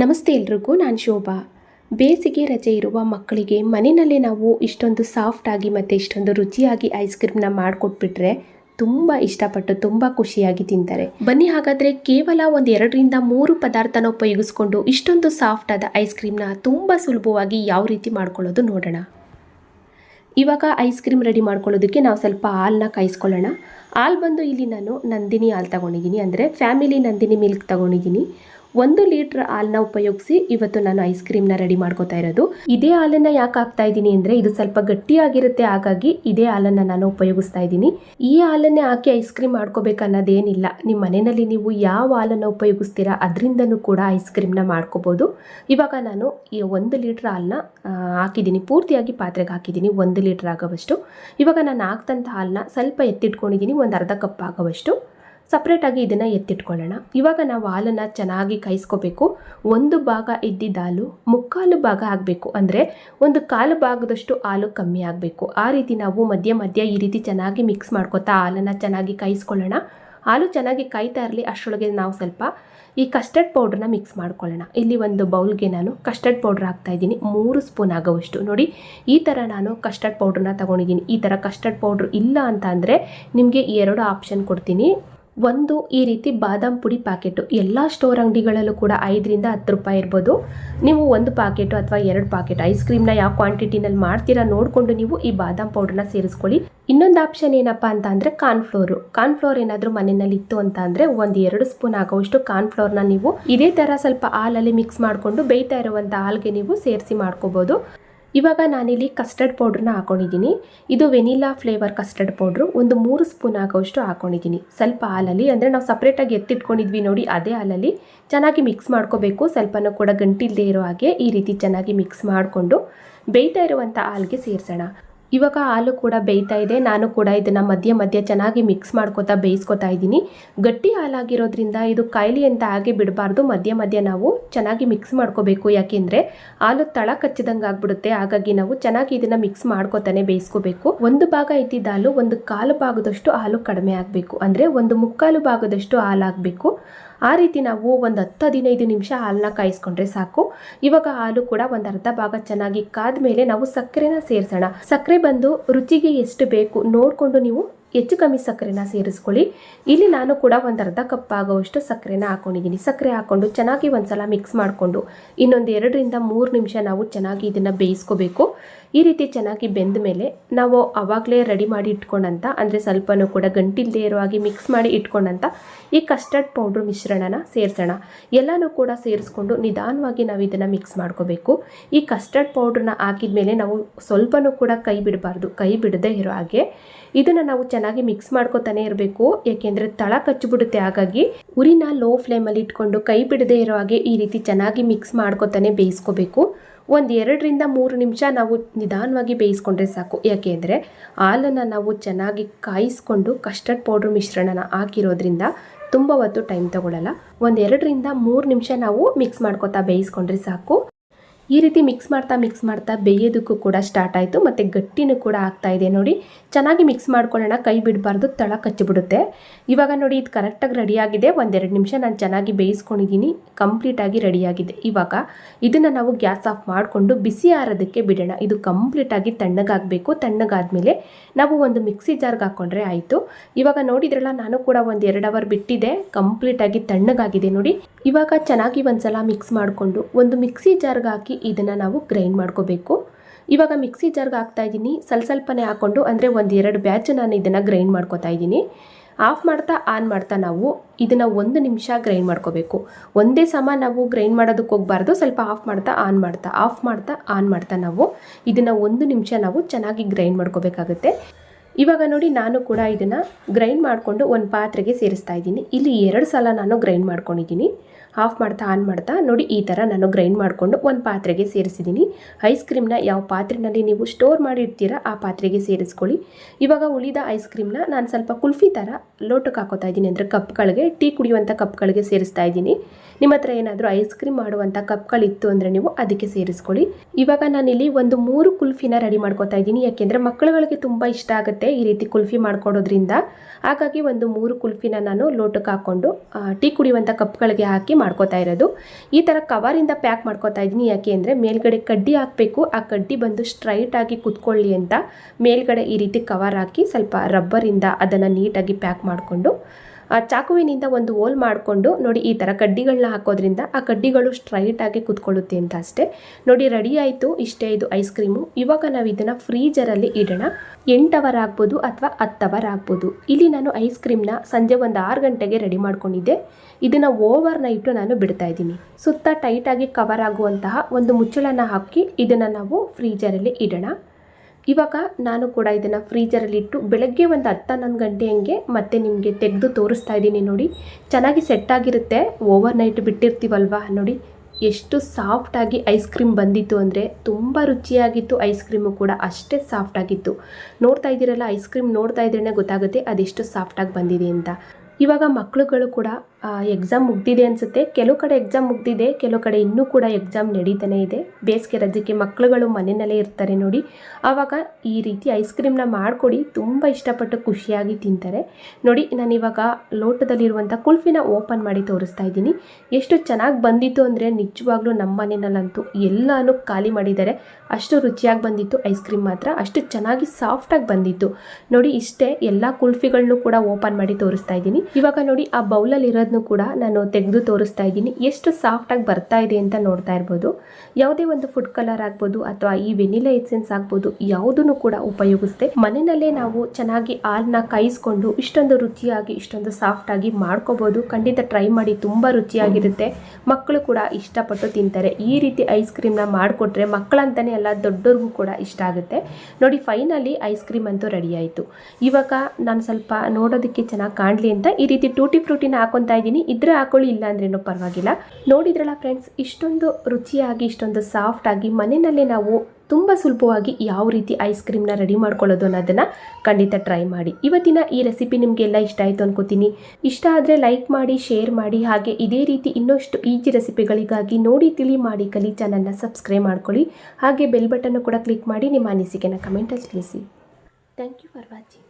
ನಮಸ್ತೆ ಎಲ್ರಿಗೂ, ನಾನು ಶೋಭಾ. ಬೇಸಿಗೆ ರಜೆ ಇರುವ ಮಕ್ಕಳಿಗೆ ಮನೆಯಲ್ಲೇ ನಾವು ಇಷ್ಟೊಂದು ಸಾಫ್ಟಾಗಿ ಮತ್ತು ಇಷ್ಟೊಂದು ರುಚಿಯಾಗಿ ಐಸ್ ಕ್ರೀಮ್ನ ಮಾಡಿಕೊಟ್ಬಿಟ್ರೆ ತುಂಬ ಇಷ್ಟಪಟ್ಟು ತುಂಬ ಖುಷಿಯಾಗಿ ತಿಂತಾರೆ. ಬನ್ನಿ ಹಾಗಾದರೆ ಕೇವಲ ಒಂದು ಎರಡರಿಂದ ಮೂರು ಪದಾರ್ಥನ ಉಪಯೋಗಿಸ್ಕೊಂಡು ಇಷ್ಟೊಂದು ಸಾಫ್ಟ್ ಆದ ಐಸ್ ಕ್ರೀಮ್ನ ತುಂಬ ಸುಲಭವಾಗಿ ಯಾವ ರೀತಿ ಮಾಡ್ಕೊಳ್ಳೋದು ನೋಡೋಣ. ಇವಾಗ ಐಸ್ ಕ್ರೀಮ್ ರೆಡಿ ಮಾಡ್ಕೊಳ್ಳೋದಕ್ಕೆ ನಾವು ಸ್ವಲ್ಪ ಹಾಲನ್ನ ಕಾಯಿಸ್ಕೊಳ್ಳೋಣ. ಹಾಲು ಬಂದು ಇಲ್ಲಿ ನಾನು ನಂದಿನಿ ಹಾಲು ತಗೊಂಡಿದ್ದೀನಿ. ಅಂದರೆ ಫ್ಯಾಮಿಲಿ ನಂದಿನಿ ಮಿಲ್ಕ್ ತಗೊಂಡಿದ್ದೀನಿ. ಒಂದು ಲೀಟ್ರ್ ಹಾಲನ್ನ ಉಪಯೋಗಿಸಿ ಇವತ್ತು ನಾನು ಐಸ್ ಕ್ರೀಮ್ನ ರೆಡಿ ಮಾಡ್ಕೋತಾ ಇರೋದು. ಇದೇ ಹಾಲನ್ನ ಯಾಕೆ ಹಾಕ್ತಾ ಇದ್ದೀನಿ ಅಂದರೆ ಇದು ಸ್ವಲ್ಪ ಗಟ್ಟಿಯಾಗಿರುತ್ತೆ, ಹಾಗಾಗಿ ಇದೇ ಹಾಲನ್ನು ನಾನು ಉಪಯೋಗಿಸ್ತಾ ಇದ್ದೀನಿ. ಈ ಹಾಲನ್ನೇ ಹಾಕಿ ಐಸ್ ಕ್ರೀಮ್ ಮಾಡ್ಕೋಬೇಕನ್ನೋದೇನಿಲ್ಲ. ನಿಮ್ಮ ಮನೆಯಲ್ಲಿ ನೀವು ಯಾವ ಹಾಲನ್ನು ಉಪಯೋಗಿಸ್ತೀರಾ ಅದರಿಂದನೂ ಕೂಡ ಐಸ್ ಕ್ರೀಮ್ನ ಮಾಡ್ಕೋಬೋದು. ಇವಾಗ ನಾನು ಈ ಒಂದು ಲೀಟ್ರ್ ಹಾಲನ್ನ ಹಾಕಿದ್ದೀನಿ. ಪೂರ್ತಿಯಾಗಿ ಪಾತ್ರೆಗೆ ಹಾಕಿದ್ದೀನಿ, ಒಂದು ಲೀಟ್ರ್ ಆಗೋವಷ್ಟು. ಇವಾಗ ನಾನು ಹಾಕ್ದಂಥ ಹಾಲನ್ನ ಸ್ವಲ್ಪ ಎತ್ತಿಟ್ಕೊಂಡಿದ್ದೀನಿ, ಒಂದು ಅರ್ಧ ಕಪ್ ಆಗೋವಷ್ಟು. ಸಪ್ರೇಟಾಗಿ ಇದನ್ನು ಎತ್ತಿಟ್ಕೊಳ್ಳೋಣ. ಇವಾಗ ನಾವು ಹಾಲನ್ನು ಚೆನ್ನಾಗಿ ಕಾಯಿಸ್ಕೋಬೇಕು. ಒಂದು ಭಾಗ ಇದ್ದಿದ್ದ ಹಾಲು ಮುಕ್ಕಾಲು ಭಾಗ ಆಗಬೇಕು. ಅಂದರೆ ಒಂದು ಕಾಲು ಭಾಗದಷ್ಟು ಹಾಲು ಕಮ್ಮಿ ಆಗಬೇಕು. ಆ ರೀತಿ ನಾವು ಮಧ್ಯ ಮಧ್ಯ ಈ ರೀತಿ ಚೆನ್ನಾಗಿ ಮಿಕ್ಸ್ ಮಾಡ್ಕೊತಾ ಹಾಲನ್ನು ಚೆನ್ನಾಗಿ ಕಾಯಿಸ್ಕೊಳ್ಳೋಣ. ಹಾಲು ಚೆನ್ನಾಗಿ ಕಾಯ್ತಾ ಇರಲಿ ಅಷ್ಟರೊಳಗೆ ನಾವು ಸ್ವಲ್ಪ ಈ ಕಸ್ಟರ್ಡ್ ಪೌಡ್ರನ್ನ ಮಿಕ್ಸ್ ಮಾಡ್ಕೊಳ್ಳೋಣ. ಇಲ್ಲಿ ಒಂದು ಬೌಲ್ಗೆ ನಾನು ಕಸ್ಟರ್ಡ್ ಪೌಡ್ರ್ ಹಾಕ್ತಾ ಇದ್ದೀನಿ. ಮೂರು ಸ್ಪೂನ್ ಆಗೋವಷ್ಟು. ನೋಡಿ, ಈ ಥರ ನಾನು ಕಸ್ಟರ್ಡ್ ಪೌಡ್ರನ್ನ ತೊಗೊಂಡಿದ್ದೀನಿ. ಈ ಥರ ಕಸ್ಟರ್ಡ್ ಪೌಡ್ರ್ ಇಲ್ಲ ಅಂತ ಅಂದರೆ ನಿಮಗೆ ಎರಡು ಆಪ್ಷನ್ ಕೊಡ್ತೀನಿ. ಒಂದು ಈ ರೀತಿ ಬಾದಾಮ್ ಪುಡಿ ಪ್ಯಾಕೆಟು ಎಲ್ಲ ಸ್ಟೋರ್ ಅಂಗಡಿಗಳಲ್ಲೂ ಕೂಡ ಐದರಿಂದ ಹತ್ತು ರೂಪಾಯಿ ಇರ್ಬೋದು. ನೀವು ಒಂದು ಪ್ಯಾಕೆಟು ಅಥವಾ ಎರಡು ಪ್ಯಾಕೆಟ್ ಐಸ್ ಕ್ರೀಮ್ನ ಯಾವ ಕ್ವಾಂಟಿಟಿನಲ್ಲಿ ಮಾಡ್ತೀರಾ ನೋಡಿಕೊಂಡು ನೀವು ಈ ಬಾದಾಮ್ ಪೌಡರ್ನ ಸೇರಿಸ್ಕೊಳ್ಳಿ. ಇನ್ನೊಂದು ಆಪ್ಷನ್ ಏನಪ್ಪ ಅಂತ ಅಂದರೆ ಕಾರ್ನ್ಫ್ಲೋರು. ಕಾರ್ನ್ಫ್ಲೋರ್ ಏನಾದರೂ ಮನೆಯಲ್ಲಿ ಇತ್ತು ಅಂತ ಅಂದರೆ ಒಂದು ಎರಡು ಸ್ಪೂನ್ ಆಗೋವಷ್ಟು ಕಾರ್ನ್ಫ್ಲೋರ್ನ ನೀವು ಇದೇ ಥರ ಸ್ವಲ್ಪ ಹಾಲಲ್ಲಿ ಮಿಕ್ಸ್ ಮಾಡಿಕೊಂಡು ಬೇಯ್ತಾ ಇರುವಂಥ ಹಾಲ್ಗೆ ನೀವು ಸೇರಿಸಿ ಮಾಡ್ಕೋಬೋದು. ಇವಾಗ ನಾನಿಲ್ಲಿ ಕಸ್ಟರ್ಡ್ ಪೌಡ್ರನ್ನ ಹಾಕೊಂಡಿದ್ದೀನಿ. ಇದು ವೆನಿಲಾ ಫ್ಲೇವರ್ ಕಸ್ಟರ್ಡ್ ಪೌಡ್ರು ಒಂದು ಮೂರು ಸ್ಪೂನ್ ಆಗೋಷ್ಟು ಹಾಕೊಂಡಿದ್ದೀನಿ. ಸ್ವಲ್ಪ ಹಾಲಲ್ಲಿ, ಅಂದರೆ ನಾವು ಸಪ್ರೇಟಾಗಿ ಎತ್ತಿಟ್ಕೊಂಡಿದ್ವಿ ನೋಡಿ, ಅದೇ ಹಾಲಲ್ಲಿ. ಚೆನ್ನಾಗಿ ಮಿಕ್ಸ್ ಮಾಡ್ಕೋಬೇಕು. ಸ್ವಲ್ಪನೂ ಕೂಡ ಗಂಟಿಲ್ಲದೆ ಇರೋ ಹಾಗೆ ಈ ರೀತಿ ಚೆನ್ನಾಗಿ ಮಿಕ್ಸ್ ಮಾಡಿಕೊಂಡು ಬೇಯ್ತಾ ಇರುವಂಥ ಹಾಲ್ಗೆ ಸೇರಿಸೋಣ. ಇವಾಗ ಹಾಲು ಕೂಡ ಬೇಯ್ತಾ ಇದೆ. ನಾನು ಕೂಡ ಇದನ್ನು ಮಧ್ಯೆ ಮಧ್ಯೆ ಚೆನ್ನಾಗಿ ಮಿಕ್ಸ್ ಮಾಡ್ಕೋತಾ ಬೇಯಿಸ್ಕೊತಾ ಇದ್ದೀನಿ. ಗಟ್ಟಿ ಹಾಲಾಗಿರೋದ್ರಿಂದ ಇದು ಕಾಯಿಲೆ ಅಂತ ಹಾಗೆ ಬಿಡಬಾರ್ದು. ಮಧ್ಯ ಮಧ್ಯ ನಾವು ಚೆನ್ನಾಗಿ ಮಿಕ್ಸ್ ಮಾಡ್ಕೋಬೇಕು. ಯಾಕೆಂದರೆ ಹಾಲು ತಳ ಕಚ್ಚಿದಂಗೆ ಆಗ್ಬಿಡುತ್ತೆ. ಹಾಗಾಗಿ ನಾವು ಚೆನ್ನಾಗಿ ಇದನ್ನು ಮಿಕ್ಸ್ ಮಾಡ್ಕೋತಾನೆ ಬೇಯಿಸ್ಕೋಬೇಕು. ಒಂದು ಭಾಗ ಇದ್ದಿದ್ದ ಹಾಲು ಒಂದು ಕಾಲು ಭಾಗದಷ್ಟು ಹಾಲು ಕಡಿಮೆ ಆಗಬೇಕು. ಅಂದರೆ ಒಂದು ಮುಕ್ಕಾಲು ಭಾಗದಷ್ಟು ಹಾಲು ಆಗಬೇಕು ಆ ರೀತಿ ನಾವು ಒಂದು ಹತ್ತು ಹದಿನೈದು ನಿಮಿಷ ಹಾಲನ್ನ ಕಾಯಿಸ್ಕೊಂಡ್ರೆ ಸಾಕು. ಇವಾಗ ಹಾಲು ಕೂಡ ಒಂದು ಅರ್ಧ ಭಾಗ ಚೆನ್ನಾಗಿ ಕಾದ ಮೇಲೆ ನಾವು ಸಕ್ಕರೆನ ಸೇರಿಸೋಣ. ಸಕ್ಕರೆ ಬಂದು ರುಚಿಗೆ ಎಷ್ಟು ಬೇಕು ನೋಡಿಕೊಂಡು ನೀವು ಹೆಚ್ಚು ಕಮ್ಮಿ ಸಕ್ಕರೆನ ಸೇರಿಸ್ಕೊಳ್ಳಿ. ಇಲ್ಲಿ ನಾನು ಕೂಡ ಒಂದು ಅರ್ಧ ಕಪ್ ಆಗೋವಷ್ಟು ಸಕ್ಕರೆನ ಹಾಕೊಂಡಿದ್ದೀನಿ. ಸಕ್ಕರೆ ಹಾಕ್ಕೊಂಡು ಚೆನ್ನಾಗಿ ಒಂದ್ಸಲ ಮಿಕ್ಸ್ ಮಾಡಿಕೊಂಡು ಇನ್ನೊಂದು ಎರಡರಿಂದ ಮೂರು ನಿಮಿಷ ನಾವು ಚೆನ್ನಾಗಿ ಇದನ್ನು ಬೇಯಿಸ್ಕೋಬೇಕು. ಈ ರೀತಿ ಚೆನ್ನಾಗಿ ಬೆಂದ ಮೇಲೆ ನಾವು ಆವಾಗಲೇ ರೆಡಿ ಮಾಡಿ ಇಟ್ಕೊಂಡಂಥ ಅಂದರೆ ಸ್ವಲ್ಪನೂ ಕೂಡ ಗಂಟಿಲ್ಲದೇ ಇರೋ ಹಾಗೆ ಮಿಕ್ಸ್ ಮಾಡಿ ಇಟ್ಕೊಂಡಂಥ ಈ ಕಸ್ಟರ್ಡ್ ಪೌಡ್ರ್ ಮಿಶ್ರಣನ ಸೇರಿಸೋಣ. ಎಲ್ಲನೂ ಕೂಡ ಸೇರಿಸ್ಕೊಂಡು ನಿಧಾನವಾಗಿ ನಾವು ಇದನ್ನು ಮಿಕ್ಸ್ ಮಾಡ್ಕೋಬೇಕು. ಈ ಕಸ್ಟರ್ಡ್ ಪೌಡ್ರನ್ನ ಹಾಕಿದ ಮೇಲೆ ನಾವು ಸ್ವಲ್ಪನೂ ಕೂಡ ಕೈ ಬಿಡಬಾರ್ದು. ಕೈ ಬಿಡದೇ ಇರೋ ಹಾಗೆ ಇದನ್ನು ನಾವು ಚೆನ್ನಾಗಿ ಮಿಕ್ಸ್ ಮಾಡ್ಕೋತಾನೆ ಇರಬೇಕು. ಯಾಕೆಂದರೆ ತಳ ಕಚ್ಚಿಬಿಡುತ್ತೆ. ಹಾಗಾಗಿ ಉರಿನ ಲೋ ಫ್ಲೇಮಲ್ಲಿ ಇಟ್ಕೊಂಡು ಕೈ ಬಿಡದೆ ಇರೋ ಹಾಗೆ ಈ ರೀತಿ ಚೆನ್ನಾಗಿ ಮಿಕ್ಸ್ ಮಾಡ್ಕೋತಾನೆ ಬೇಯಿಸ್ಕೋಬೇಕು. ಒಂದು ಎರಡರಿಂದ ಮೂರು ನಿಮಿಷ ನಾವು ನಿಧಾನವಾಗಿ ಬೇಯಿಸ್ಕೊಂಡ್ರೆ ಸಾಕು. ಯಾಕೆಂದರೆ ಹಾಲನ್ನು ನಾವು ಚೆನ್ನಾಗಿ ಕಾಯಿಸ್ಕೊಂಡು ಕಸ್ಟರ್ಡ್ ಪೌಡ್ರ್ ಮಿಶ್ರಣನ ಹಾಕಿರೋದ್ರಿಂದ ತುಂಬ ಹೊತ್ತು ಟೈಮ್ ತಗೊಳ್ಳಲ್ಲ ಒಂದು ಎರಡರಿಂದ ಮೂರು ನಿಮಿಷ ನಾವು ಮಿಕ್ಸ್ ಮಾಡ್ಕೊತಾ ಬೇಯಿಸ್ಕೊಂಡ್ರೆ ಸಾಕು. ಈ ರೀತಿ ಮಿಕ್ಸ್ ಮಾಡ್ತಾ ಮಿಕ್ಸ್ ಮಾಡ್ತಾ ಬೇಯೋದಕ್ಕೂ ಕೂಡ ಸ್ಟಾರ್ಟ್ ಆಯಿತು. ಮತ್ತು ಗಟ್ಟಿನೂ ಕೂಡ ಆಗ್ತಾ ಇದೆ ನೋಡಿ. ಚೆನ್ನಾಗಿ ಮಿಕ್ಸ್ ಮಾಡ್ಕೊಳ್ಳೋಣ. ಕೈ ಬಿಡಬಾರ್ದು, ತಳ ಕಚ್ಚಿಬಿಡುತ್ತೆ. ಇವಾಗ ನೋಡಿ, ಇದು ಕರೆಕ್ಟಾಗಿ ರೆಡಿಯಾಗಿದೆ ಒಂದೆರಡು ನಿಮಿಷ ನಾನು ಚೆನ್ನಾಗಿ ಬೇಯಿಸ್ಕೊಂಡಿದ್ದೀನಿ. ಕಂಪ್ಲೀಟಾಗಿ ರೆಡಿಯಾಗಿದೆ ಇವಾಗ ಇದನ್ನು ನಾವು ಗ್ಯಾಸ್ ಆಫ್ ಮಾಡಿಕೊಂಡು ಬಿಸಿ ಆರೋದಕ್ಕೆ ಬಿಡೋಣ. ಇದು ಕಂಪ್ಲೀಟಾಗಿ ತಣ್ಣಗಾಗಬೇಕು. ತಣ್ಣಗಾದ್ಮೇಲೆ ನಾವು ಒಂದು ಮಿಕ್ಸಿ ಜಾರ್ಗೆ ಹಾಕ್ಕೊಂಡ್ರೆ ಆಯಿತು. ಇವಾಗ ನೋಡಿದ್ರಲ್ಲ, ನಾನು ಕೂಡ ಒಂದು ಎರಡು ಅವರ್ ಬಿಟ್ಟಿದೆ. ಕಂಪ್ಲೀಟಾಗಿ ತಣ್ಣಗಾಗಿದೆ ನೋಡಿ. ಇವಾಗ ಚೆನ್ನಾಗಿ ಒಂದ್ಸಲ ಮಿಕ್ಸ್ ಮಾಡಿಕೊಂಡು ಒಂದು ಮಿಕ್ಸಿ ಜಾರ್ಗೆ ಹಾಕಿ ಇದನ್ನು ನಾವು ಗ್ರೈಂಡ್ ಮಾಡ್ಕೋಬೇಕು. ಇವಾಗ ಮಿಕ್ಸಿ ಜಾರ್ಗೆ ಹಾಕ್ತಾ ಇದ್ದೀನಿ. ಸ್ವಲ್ಪ ಸ್ವಲ್ಪನೇ ಹಾಕ್ಕೊಂಡು, ಅಂದರೆ ಒಂದು ಎರಡು ಬ್ಯಾಚ್ ನಾನು ಇದನ್ನು ಗ್ರೈಂಡ್ ಮಾಡ್ಕೋತಾ ಇದ್ದೀನಿ. ಆಫ್ ಮಾಡ್ತಾ, ಆನ್ ಮಾಡ್ತಾ ನಾವು ಇದನ್ನು ಒಂದು ನಿಮಿಷ ಗ್ರೈಂಡ್ ಮಾಡ್ಕೋಬೇಕು. ಒಂದೇ ಸಮ ನಾವು ಗ್ರೈಂಡ್ ಮಾಡೋದಕ್ಕೆ ಹೋಗಬಾರ್ದು. ಸ್ವಲ್ಪ ಆಫ್ ಮಾಡ್ತಾ, ಆನ್ ಮಾಡ್ತಾ, ಆಫ್ ಮಾಡ್ತಾ, ಆನ್ ಮಾಡ್ತಾ ನಾವು ಇದನ್ನು ಒಂದು ನಿಮಿಷ ನಾವು ಚೆನ್ನಾಗಿ ಗ್ರೈಂಡ್ ಮಾಡ್ಕೋಬೇಕಾಗುತ್ತೆ. ಇವಾಗ ನೋಡಿ, ನಾನು ಕೂಡ ಇದನ್ನು ಗ್ರೈಂಡ್ ಮಾಡಿಕೊಂಡು ಒಂದು ಪಾತ್ರೆಗೆ ಸೇರಿಸ್ತಾ ಇದ್ದೀನಿ. ಇಲ್ಲಿ ಎರಡು ಸಲ ನಾನು ಗ್ರೈಂಡ್ ಮಾಡ್ಕೊಂಡಿದ್ದೀನಿ. ಆಫ್ ಮಾಡ್ತಾ, ಆನ್ ಮಾಡ್ತಾ ನೋಡಿ ಈ ಥರ ನಾನು ಗ್ರೈಂಡ್ ಮಾಡಿಕೊಂಡು ಒಂದು ಪಾತ್ರೆಗೆ ಸೇರಿಸಿದ್ದೀನಿ. ಐಸ್ ಕ್ರೀಮ್ನ ಯಾವ ಪಾತ್ರೆನಲ್ಲಿ ನೀವು ಸ್ಟೋರ್ ಮಾಡಿರ್ತೀರ ಆ ಪಾತ್ರೆಗೆ ಸೇರಿಸ್ಕೊಳ್ಳಿ. ಇವಾಗ ಉಳಿದ ಐಸ್ ಕ್ರೀಮ್ನ ನಾನು ಸ್ವಲ್ಪ ಕುಲ್ಫಿ ಥರ ಲೋಟಕ್ಕೆ ಹಾಕೋತಾ ಇದ್ದೀನಿ. ಅಂದರೆ ಕಪ್ಗಳಿಗೆ, ಟೀ ಕುಡಿಯುವಂಥ ಕಪ್ಗಳಿಗೆ ಸೇರಿಸ್ತಾ ಇದ್ದೀನಿ. ನಿಮ್ಮ ಹತ್ರ ಏನಾದರೂ ಐಸ್ ಕ್ರೀಮ್ ಮಾಡುವಂಥ ಕಪ್ಗಳಿತ್ತು ಅಂದರೆ ನೀವು ಅದಕ್ಕೆ ಸೇರಿಸ್ಕೊಳ್ಳಿ. ಇವಾಗ ನಾನಿಲ್ಲಿ ಒಂದು ಮೂರು ಕುಲ್ಫಿನ ರೆಡಿ ಮಾಡ್ಕೋತಾ ಇದ್ದೀನಿ. ಯಾಕೆಂದರೆ ಮಕ್ಕಳುಗಳಿಗೆ ತುಂಬ ಇಷ್ಟ ಆಗುತ್ತೆ ಈ ರೀತಿ ಕುಲ್ಫಿ ಮಾಡ್ಕೊಡೋದ್ರಿಂದ. ಹಾಗಾಗಿ ಒಂದು ಮೂರು ಕುಲ್ಫಿನ ನಾನು ಲೋಟಕ್ಕೆ ಹಾಕ್ಕೊಂಡು ಟೀ ಕುಡಿಯುವಂಥ ಕಪ್ಗಳಿಗೆ ಹಾಕಿ ಮಾಡ್ಕೋತಾ ಇರೋದು. ಈ ಥರ ಕವರಿಂದ ಪ್ಯಾಕ್ ಮಾಡ್ಕೋತಾ ಇದ್ದೀನಿ. ಯಾಕೆ ಅಂದರೆ ಮೇಲ್ಗಡೆ ಕಡ್ಡಿ ಹಾಕಬೇಕು. ಆ ಕಡ್ಡಿ ಬಂದು ಸ್ಟ್ರೈಟ್ ಆಗಿ ಕುತ್ಕೊಳ್ಳಿ ಅಂತ ಮೇಲ್ಗಡೆ ಈ ರೀತಿ ಕವರ್ ಹಾಕಿ ಸ್ವಲ್ಪ ರಬ್ಬರಿಂದ ಅದನ್ನು ನೀಟಾಗಿ ಪ್ಯಾಕ್ ಮಾಡಿಕೊಂಡು ಆ ಚಾಕುವಿನಿಂದ ಒಂದು ಹೋಲ್ ಮಾಡಿಕೊಂಡು ನೋಡಿ ಈ ಥರ ಕಡ್ಡಿಗಳನ್ನ ಹಾಕೋದ್ರಿಂದ ಆ ಕಡ್ಡಿಗಳು ಸ್ಟ್ರೈಟ್ ಆಗಿ ಕುತ್ಕೊಳ್ಳುತ್ತೆ ಅಂತ ಅಷ್ಟೇ. ನೋಡಿ ರೆಡಿ ಆಯಿತು, ಇಷ್ಟೇ ಇದು ಐಸ್ ಕ್ರೀಮು ಇವಾಗ ನಾವು ಇದನ್ನು ಫ್ರೀಜರಲ್ಲಿ ಇಡೋಣ. ಎಂಟು ಅವರ್ ಆಗ್ಬೋದು ಅಥವಾ ಹತ್ತು ಅವರ್ ಆಗ್ಬೋದು. ಇಲ್ಲಿ ನಾನು ಐಸ್ ಕ್ರೀಮ್ನ ಸಂಜೆ ಒಂದು ಆರು ಗಂಟೆಗೆ ರೆಡಿ ಮಾಡ್ಕೊಂಡಿದ್ದೆ. ಇದನ್ನು ಓವರ್ ನೈಟು ನಾನು ಬಿಡ್ತಾ ಇದ್ದೀನಿ. ಸುತ್ತ ಟೈಟಾಗಿ ಕವರ್ ಆಗುವಂತಹ ಒಂದು ಮುಚ್ಚಳನ ಹಾಕಿ ಇದನ್ನು ನಾವು ಫ್ರೀಜರಲ್ಲಿ ಇಡೋಣ. ಇವಾಗ ನಾನು ಕೂಡ ಇದನ್ನು ಫ್ರೀಜರಲ್ಲಿ ಇಟ್ಟು ಬೆಳಗ್ಗೆ ಒಂದು ಹತ್ತು ಹನ್ನೊಂದು ಗಂಟೆ ಹಂಗೆ ಮತ್ತೆ ನಿಮಗೆ ತೆಗೆದು ತೋರಿಸ್ತಾ ಇದ್ದೀನಿ ನೋಡಿ. ಚೆನ್ನಾಗಿ ಸೆಟ್ ಆಗಿರುತ್ತೆ ಓವರ್ ನೈಟ್ ಬಿಟ್ಟಿರ್ತೀವಲ್ವ ನೋಡಿ. ಎಷ್ಟು ಸಾಫ್ಟಾಗಿ ಐಸ್ ಕ್ರೀಮ್ ಬಂದಿತ್ತು ಅಂದರೆ ತುಂಬ ರುಚಿಯಾಗಿತ್ತು ಐಸ್ ಕ್ರೀಮು ಕೂಡ, ಅಷ್ಟೇ ಸಾಫ್ಟಾಗಿತ್ತು ನೋಡ್ತಾ ಇದ್ದೀರಲ್ಲ ಐಸ್ ಕ್ರೀಮ್ ನೋಡ್ತಾ ಇದ್ರೇ ಗೊತ್ತಾಗುತ್ತೆ ಅದೆಷ್ಟು ಸಾಫ್ಟಾಗಿ ಬಂದಿದೆ ಅಂತ. ಇವಾಗ ಮಕ್ಕಳುಗಳು ಕೂಡ ಎಕ್ಸಾಮ್ ಮುಗ್ದಿದೆ ಅನಿಸುತ್ತೆ. ಕೆಲವು ಕಡೆ ಎಕ್ಸಾಮ್ ಮುಗ್ದಿದೆ, ಕೆಲವು ಕಡೆ ಇನ್ನೂ ಕೂಡ ಎಕ್ಸಾಮ್ ನಡೀತಾನೆ ಇದೆ. ಬೇಸಿಗೆ ರಜಕ್ಕೆ ಮಕ್ಕಳುಗಳು ಮನೆಯಲ್ಲೇ ಇರ್ತಾರೆ ನೋಡಿ. ಆವಾಗ ಈ ರೀತಿ ಐಸ್ ಕ್ರೀಮ್ನ ಮಾಡಿಕೊಡಿ, ತುಂಬ ಇಷ್ಟಪಟ್ಟು ಖುಷಿಯಾಗಿ ತಿಂತಾರೆ. ನೋಡಿ, ನಾನು ಇವಾಗ ಲೋಟದಲ್ಲಿರುವಂಥ ಕುಲ್ಫಿನ ಓಪನ್ ಮಾಡಿ ತೋರಿಸ್ತಾ ಇದ್ದೀನಿ. ಎಷ್ಟು ಚೆನ್ನಾಗಿ ಬಂದಿತ್ತು ಅಂದರೆ ನಿಜವಾಗ್ಲೂ ನಮ್ಮ ಮನೆಯಲ್ಲಂತೂ ಎಲ್ಲನೂ ಖಾಲಿ ಮಾಡಿದ್ದಾರೆ. ಅಷ್ಟು ರುಚಿಯಾಗಿ ಬಂದಿತ್ತು ಐಸ್ ಕ್ರೀಮ್ ಮಾತ್ರ. ಅಷ್ಟು ಚೆನ್ನಾಗಿ ಸಾಫ್ಟಾಗಿ ಬಂದಿತ್ತು. ನೋಡಿ, ಇಷ್ಟೇ ಎಲ್ಲ ಕುಲ್ಫಿಗಳನ್ನೂ ಕೂಡ ಓಪನ್ ಮಾಡಿ ತೋರಿಸ್ತಾ ಇದ್ದೀನಿ. ಇವಾಗ ನೋಡಿ, ಆ ಬೌಲಲ್ಲಿ ಇರೋದನ್ನು ಕೂಡ ನಾನು ತೆಗೆದು ತೋರಿಸ್ತಾ ಇದ್ದೀನಿ. ಎಷ್ಟು ಸಾಫ್ಟಾಗಿ ಬರ್ತಾ ಇದೆ ಅಂತ ನೋಡ್ತಾ ಇರ್ಬೋದು. ಯಾವುದೇ ಒಂದು ಫುಡ್ ಕಲರ್ ಆಗ್ಬೋದು ಅಥವಾ ಈ ವೆನಿಲಾ ಎಸೆನ್ಸ್ ಆಗ್ಬೋದು, ಯಾವುದನ್ನು ಕೂಡ ಉಪಯೋಗಿಸ್ದೆ ಮನೆಯಲ್ಲೇ ನಾವು ಚೆನ್ನಾಗಿ ಹಾಲನ್ನ ಕಾಯಿಸ್ಕೊಂಡು ಇಷ್ಟೊಂದು ರುಚಿಯಾಗಿ, ಇಷ್ಟೊಂದು ಸಾಫ್ಟಾಗಿ ಮಾಡ್ಕೋಬೋದು. ಖಂಡಿತ ಟ್ರೈ ಮಾಡಿ ತುಂಬ ರುಚಿಯಾಗಿರುತ್ತೆ. ಮಕ್ಕಳು ಕೂಡ ಇಷ್ಟಪಟ್ಟು ತಿಂತಾರೆ. ಈ ರೀತಿ ಐಸ್ ಕ್ರೀಮ್ನ ಮಾಡಿಕೊಟ್ರೆ ಮಕ್ಕಳಂತಾನೆ ಎಲ್ಲ ದೊಡ್ಡವ್ರಿಗೂ ಕೂಡ ಇಷ್ಟ ಆಗುತ್ತೆ. ನೋಡಿ ಫೈನಲಿ ಐಸ್ ಕ್ರೀಮ್ ಅಂತೂ ರೆಡಿ ಆಯಿತು. ಇವಾಗ ನಾನು ಸ್ವಲ್ಪ ನೋಡೋದಕ್ಕೆ ಚೆನ್ನಾಗಿ ಕಾಣಲಿ ಅಂತ ಈ ರೀತಿ ಟೂಟಿ ಫ್ರೂಟಿನ ಹಾಕೊತಾ ಇದ್ದೀನಿ ಇದ್ರೆ ಹಾಕೊಳ್ಳಿ ಇಲ್ಲ ಅಂದ್ರೇನು ಪರವಾಗಿಲ್ಲ. ನೋಡಿದ್ರಲ್ಲ ಫ್ರೆಂಡ್ಸ್ ಇಷ್ಟೊಂದು ರುಚಿಯಾಗಿ, ಇಷ್ಟೊಂದು ಸಾಫ್ಟಾಗಿ ಮನೆಯಲ್ಲೇ ನಾವು ತುಂಬ ಸುಲಭವಾಗಿ ಯಾವ ರೀತಿ ಐಸ್ ಕ್ರೀಮ್ನ ರೆಡಿ ಮಾಡ್ಕೊಳ್ಳೋದು ಅನ್ನೋದನ್ನು ಖಂಡಿತ ಟ್ರೈ ಮಾಡಿ. ಇವತ್ತಿನ ಈ ರೆಸಿಪಿ ನಿಮಗೆಲ್ಲ ಇಷ್ಟ ಆಯಿತು ಅನ್ಕೋತೀನಿ. ಇಷ್ಟ ಆದರೆ ಲೈಕ್ ಮಾಡಿ ಶೇರ್ ಮಾಡಿ, ಹಾಗೆ ಇದೇ ರೀತಿ ಇನ್ನಷ್ಟು ಈಜಿ ರೆಸಿಪಿಗಳಿಗಾಗಿ ನೋಡಿ, ತಿಳಿ, ಮಾಡಿ ಕಲಿ ಚಾನಲ್ನ ಸಬ್ಸ್ಕ್ರೈಬ್ ಮಾಡ್ಕೊಳ್ಳಿ. ಹಾಗೆ ಬೆಲ್ ಬಟನ್ನು ಕೂಡ ಕ್ಲಿಕ್ ಮಾಡಿ ನಿಮ್ಮ ಅನಿಸಿಕೆನ ಕಮೆಂಟಲ್ಲಿ ತಿಳಿಸಿ. Thank you for watching